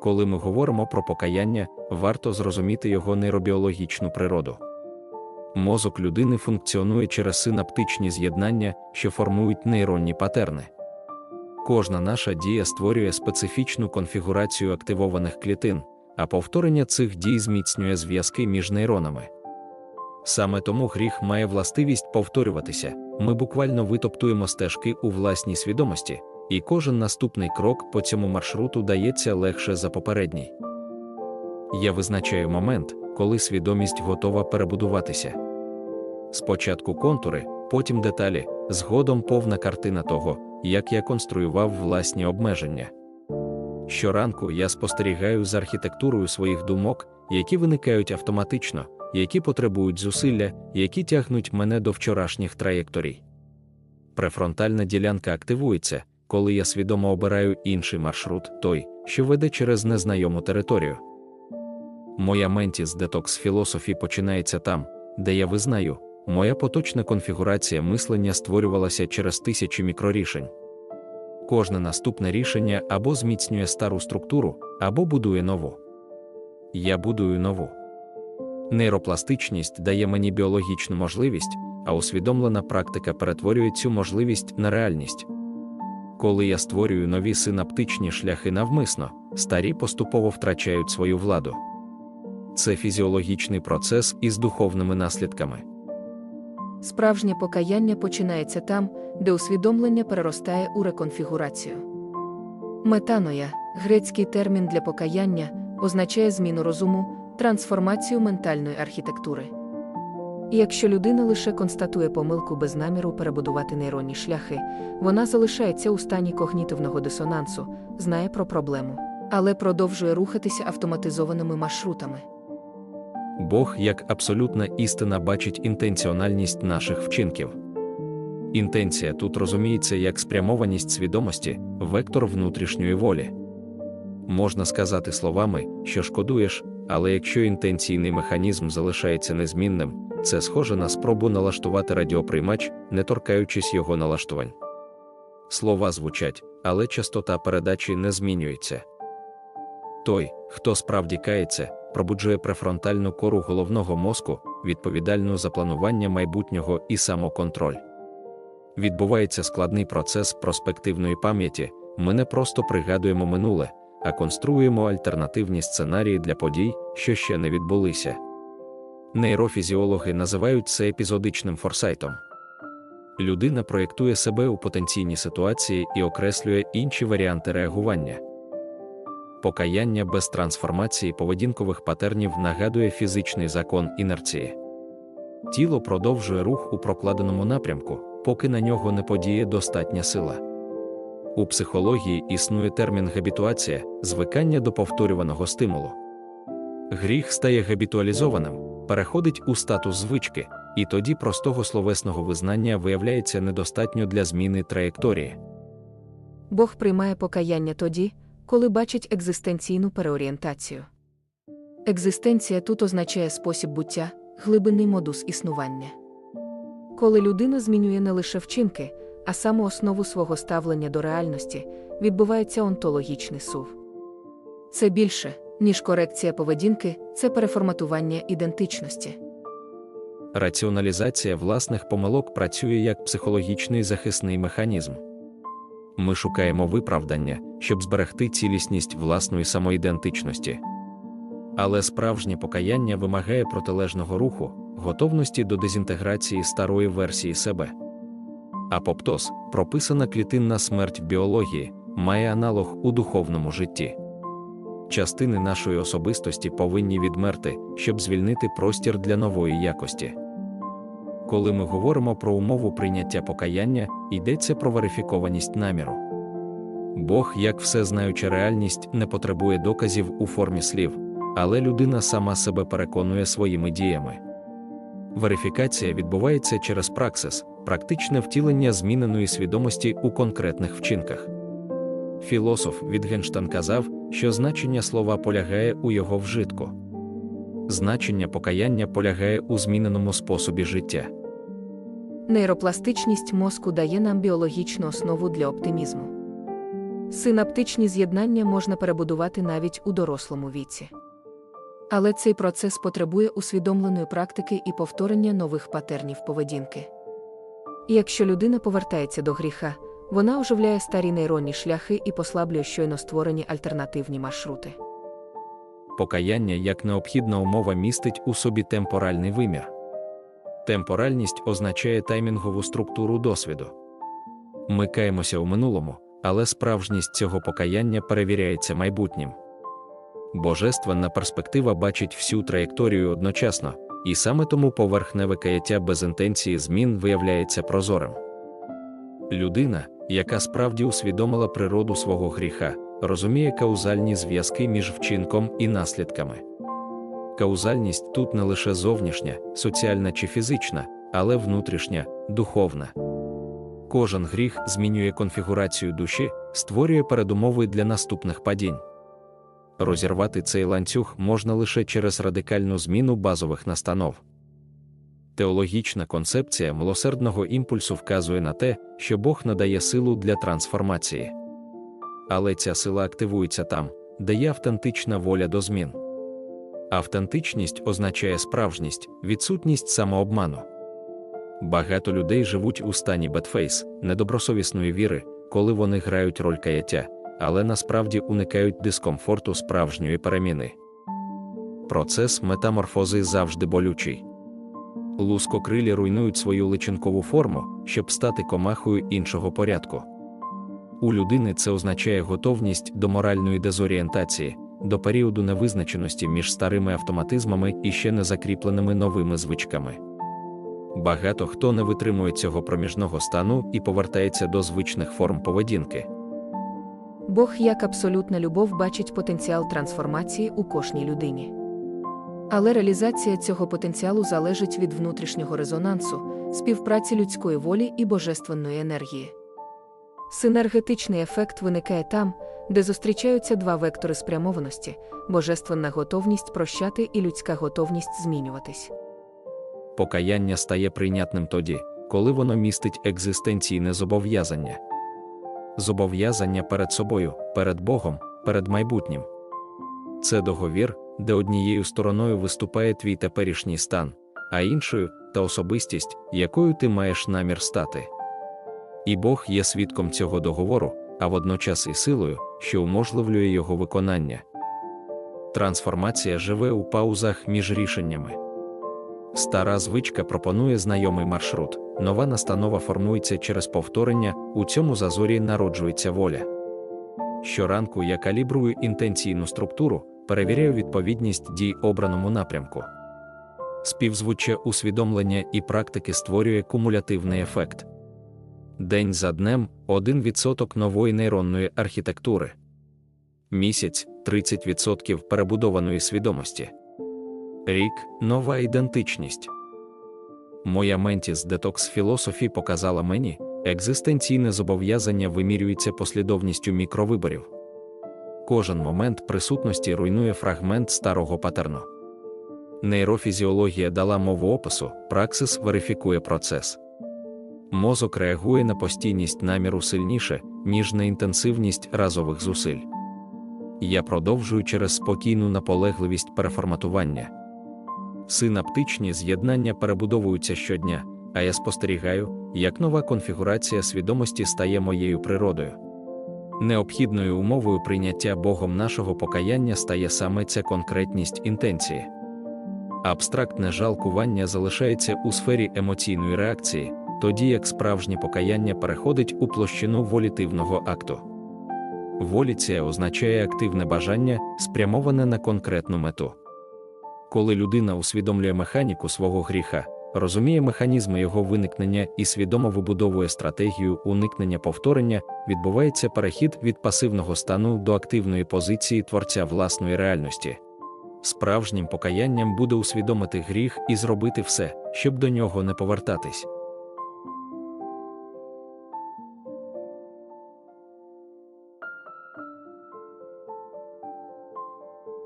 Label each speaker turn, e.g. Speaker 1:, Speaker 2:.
Speaker 1: Коли ми говоримо про покаяння, варто зрозуміти його нейробіологічну природу. Мозок людини функціонує через синаптичні з'єднання, що формують нейронні патерни. Кожна наша дія створює специфічну конфігурацію активованих клітин, а повторення цих дій зміцнює зв'язки між нейронами. Саме тому гріх має властивість повторюватися, ми буквально витоптуємо стежки у власній свідомості, і кожен наступний крок по цьому маршруту дається легше за попередній. Я визначаю момент, коли свідомість готова перебудуватися. Спочатку контури, потім деталі, згодом повна картина того, як я конструював власні обмеження. Щоранку я спостерігаю за архітектурою своїх думок, які виникають автоматично, які потребують зусилля, які тягнуть мене до вчорашніх траєкторій. Префронтальна ділянка активується, коли я свідомо обираю інший маршрут, той, що веде через незнайому територію. Моя ментіс детокс філософії починається там, де я визнаю, моя поточна конфігурація мислення створювалася через тисячі мікрорішень. Кожне наступне рішення або зміцнює стару структуру, або будує нову. Я будую нову. Нейропластичність дає мені біологічну можливість, а усвідомлена практика перетворює цю можливість на реальність. Коли я створюю нові синаптичні шляхи навмисно, старі поступово втрачають свою владу. Це фізіологічний процес із духовними наслідками.
Speaker 2: Справжнє покаяння починається там, де усвідомлення переростає у реконфігурацію. Метаноя, грецький термін для покаяння, означає зміну розуму, трансформацію ментальної архітектури. І якщо людина лише констатує помилку без наміру перебудувати нейронні шляхи, вона залишається у стані когнітивного дисонансу, знає про проблему, але продовжує рухатися автоматизованими маршрутами.
Speaker 1: Бог як абсолютна істина бачить інтенціональність наших вчинків. Інтенція тут розуміється як спрямованість свідомості, вектор внутрішньої волі. Можна сказати словами, що шкодуєш, але якщо інтенційний механізм залишається незмінним, це схоже на спробу налаштувати радіоприймач, не торкаючись його налаштувань. Слова звучать, але частота передачі не змінюється. Той, хто справді кається, пробуджує префронтальну кору головного мозку, відповідальну за планування майбутнього і самоконтроль. Відбувається складний процес проспективної пам'яті, ми не просто пригадуємо минуле, а конструюємо альтернативні сценарії для подій, що ще не відбулися. Нейрофізіологи називають це епізодичним форсайтом. Людина проєктує себе у потенційні ситуації і окреслює інші варіанти реагування. Покаяння без трансформації поведінкових патернів нагадує фізичний закон інерції. Тіло продовжує рух у прокладеному напрямку, поки на нього не подіє достатня сила. У психології існує термін габітуація, звикання до повторюваного стимулу. Гріх стає габітуалізованим, переходить у статус звички, і тоді простого словесного визнання виявляється недостатньо для зміни траєкторії.
Speaker 2: Бог приймає покаяння тоді, коли бачить екзистенційну переорієнтацію. Екзистенція тут означає спосіб буття, глибинний модус існування. Коли людина змінює не лише вчинки, а саму основу свого ставлення до реальності, відбувається онтологічний сув. Це більше, ніж корекція поведінки, це переформатування ідентичності.
Speaker 1: Раціоналізація власних помилок працює як психологічний захисний механізм. Ми шукаємо виправдання, щоб зберегти цілісність власної самоідентичності. Але справжнє покаяння вимагає протилежного руху, готовності до дезінтеграції старої версії себе. Апоптоз, прописана клітинна смерть в біології, має аналог у духовному житті. Частини нашої особистості повинні відмерти, щоб звільнити простір для нової якості. Коли ми говоримо про умову прийняття покаяння, йдеться про верифікованість наміру. Бог, як всезнаюча реальність, не потребує доказів у формі слів, але людина сама себе переконує своїми діями. Верифікація відбувається через праксис, практичне втілення зміненої свідомості у конкретних вчинках. Філософ Вітгенштейн казав, що значення слова полягає у його вжитку. значення покаяння полягає у зміненому способі життя.
Speaker 2: Нейропластичність мозку дає нам біологічну основу для оптимізму. Синаптичні з'єднання можна перебудувати навіть у дорослому віці. Але цей процес потребує усвідомленої практики і повторення нових патернів поведінки. І якщо людина повертається до гріха, вона оживляє старі нейронні шляхи і послаблює щойно створені альтернативні маршрути.
Speaker 1: Покаяння як необхідна умова містить у собі темпоральний вимір. Темпоральність означає таймінгову структуру досвіду. Ми каємося у минулому, але справжність цього покаяння перевіряється майбутнім. Божественна перспектива бачить всю траєкторію одночасно, і саме тому поверхневе каяття без інтенції змін виявляється прозорим. Людина, яка справді усвідомила природу свого гріха, розуміє каузальні зв'язки між вчинком і наслідками. Каузальність тут не лише зовнішня, соціальна чи фізична, але внутрішня, духовна. Кожен гріх змінює конфігурацію душі, створює передумови для наступних падінь. Розірвати цей ланцюг можна лише через радикальну зміну базових настанов. Теологічна концепція милосердного імпульсу вказує на те, що Бог надає силу для трансформації. Але ця сила активується там, де є автентична воля до змін. Автентичність означає справжність, відсутність самообману. Багато людей живуть у стані бетфейс, недобросовісної віри, коли вони грають роль каяття, але насправді уникають дискомфорту справжньої переміни. Процес метаморфози завжди болючий. Лускокрилі руйнують свою личинкову форму, щоб стати комахою іншого порядку. У людини це означає готовність до моральної дезорієнтації, до періоду невизначеності між старими автоматизмами і ще не закріпленими новими звичками. Багато хто не витримує цього проміжного стану і повертається до звичних форм поведінки.
Speaker 2: Бог як абсолютна любов бачить потенціал трансформації у кожній людині. Але реалізація цього потенціалу залежить від внутрішнього резонансу, співпраці людської волі і божественної енергії. Синергетичний ефект виникає там, де зустрічаються два вектори спрямованості божественна готовність прощати і людська готовність змінюватись.
Speaker 1: Покаяння стає прийнятним тоді, коли воно містить екзистенційне зобов'язання. Зобов'язання перед собою, перед Богом, перед майбутнім. Це договір, де однією стороною виступає твій теперішній стан, а іншою та особистість, якою ти маєш намір стати. І Бог є свідком цього договору, а водночас і силою, що уможливлює його виконання. Трансформація живе у паузах між рішеннями. Стара звичка пропонує знайомий маршрут, нова настанова формується через повторення, у цьому зазорі народжується воля. Щоранку я калібрую інтенційну структуру, перевіряю відповідність дій обраному напрямку. Співзвуччя усвідомлення і практики створює кумулятивний ефект. День за днем 1% нової нейронної архітектури. Місяць 30% перебудованої свідомості. Рік нова ідентичність. Моя ментіс детокс філософі показала мені, екзистенційне зобов'язання вимірюється послідовністю мікровиборів. Кожен момент присутності руйнує фрагмент старого патерну. Нейрофізіологія дала мову опису, праксис верифікує процес. Мозок реагує на постійність наміру сильніше, ніж на інтенсивність разових зусиль. Я продовжую через спокійну наполегливість переформатування. Синаптичні з'єднання перебудовуються щодня, а я спостерігаю, як нова конфігурація свідомості стає моєю природою. Необхідною умовою прийняття Богом нашого покаяння стає саме ця конкретність інтенції. Абстрактне жалкування залишається у сфері емоційної реакції, тоді як справжнє покаяння переходить у площину волітивного акту. Воліція означає активне бажання, спрямоване на конкретну мету. Коли людина усвідомлює механіку свого гріха, розуміє механізми його виникнення і свідомо вибудовує стратегію уникнення повторення, відбувається перехід від пасивного стану до активної позиції творця власної реальності. Справжнім покаянням буде усвідомити гріх і зробити все, щоб до нього не повертатись.